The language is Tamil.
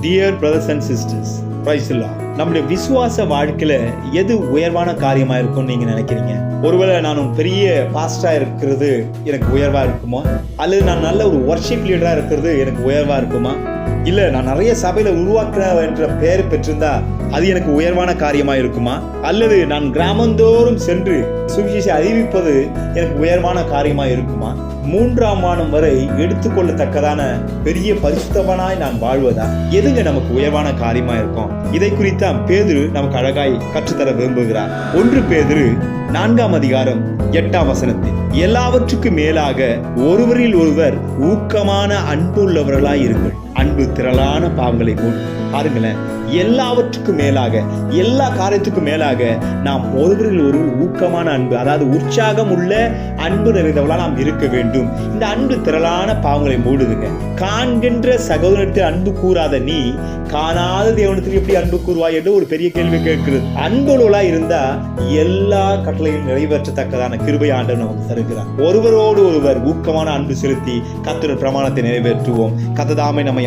Dear brothers and sisters, praise the Lord. நம்முடைய விசுவாச வாழ்க்கையில எது உயர்வான காரியமா இருக்கும்னு நீங்க நினைக்கிறீங்க? ஒருவேளை நான் பெரிய பாஸ்டா இருக்கிறது எனக்கு உயர்வா இருக்குமா? அல்லது நான் நல்ல ஒரு ஒர்ஷிப் லீடரா இருக்கிறது எனக்கு உயர்வா இருக்குமா? இல்ல நான் நிறைய சபையில உருவாக்குற என்ற பெயர் பெற்றிருந்தா அது எனக்கு உயர்வான காரியமா இருக்குமா? அல்லது நான் கிராமந்தோறும் சென்று சுவிசேஷ அறிவிப்பது எனக்கு உயர்வான காரியமா இருக்குமா? மூன்றாம் வானம் வரை எடுத்துக்கொள்ளத்தக்கதான பெரிய பரிசுத்தவனாய் நான் வாழ்வதா? எதுங்க நமக்கு உயர்வான காரியமா இருக்கும்? இதை குறித்தான் பேதுரு நமக்கு அழகாய் கற்றுத்தர விரும்புகிறார். ஒன்று பேதுரு நான்காம் அதிகாரம் எட்டாம் வசனத்தில் எல்லாவற்றுக்கும் மேலாக ஒருவரில் ஒருவர் ஊக்கமான அன்புள்ளவர்களாய் இருங்கள். அன்பு திரளான பாவங்களை மூடும் பாருங்களேன். எல்லாவற்றுக்கும் மேலாக எல்லா காரியத்துக்கும் மேலாக நாம் ஒருவரில் ஒரு ஊக்கமான அன்பு அதாவது உற்சாகம் உள்ள அன்பு நிறைந்தவளாக நாம் இருக்க வேண்டும். இந்த அன்பு திரளான பாவங்களை மூடுதுங்க. காண்கின்ற சகோதரத்தில் அன்பு கூறாத நீ காணாத தேவனத்தில் எப்படி அன்பு கூறுவாய் என்று ஒரு பெரிய கேள்வி கேட்கிறது. அன்புகளா இருந்தா எல்லா கட்டளையும் நிறைவேற்றத்தக்கதான கிருபை ஆண்டவர் நமக்கு தருகிறார். ஒருவரோடு ஒருவர் ஊக்கமான அன்பு செலுத்தி கத்துடன் பிரமாணத்தை நிறைவேற்றுவோம். கத்ததாமை நம்மை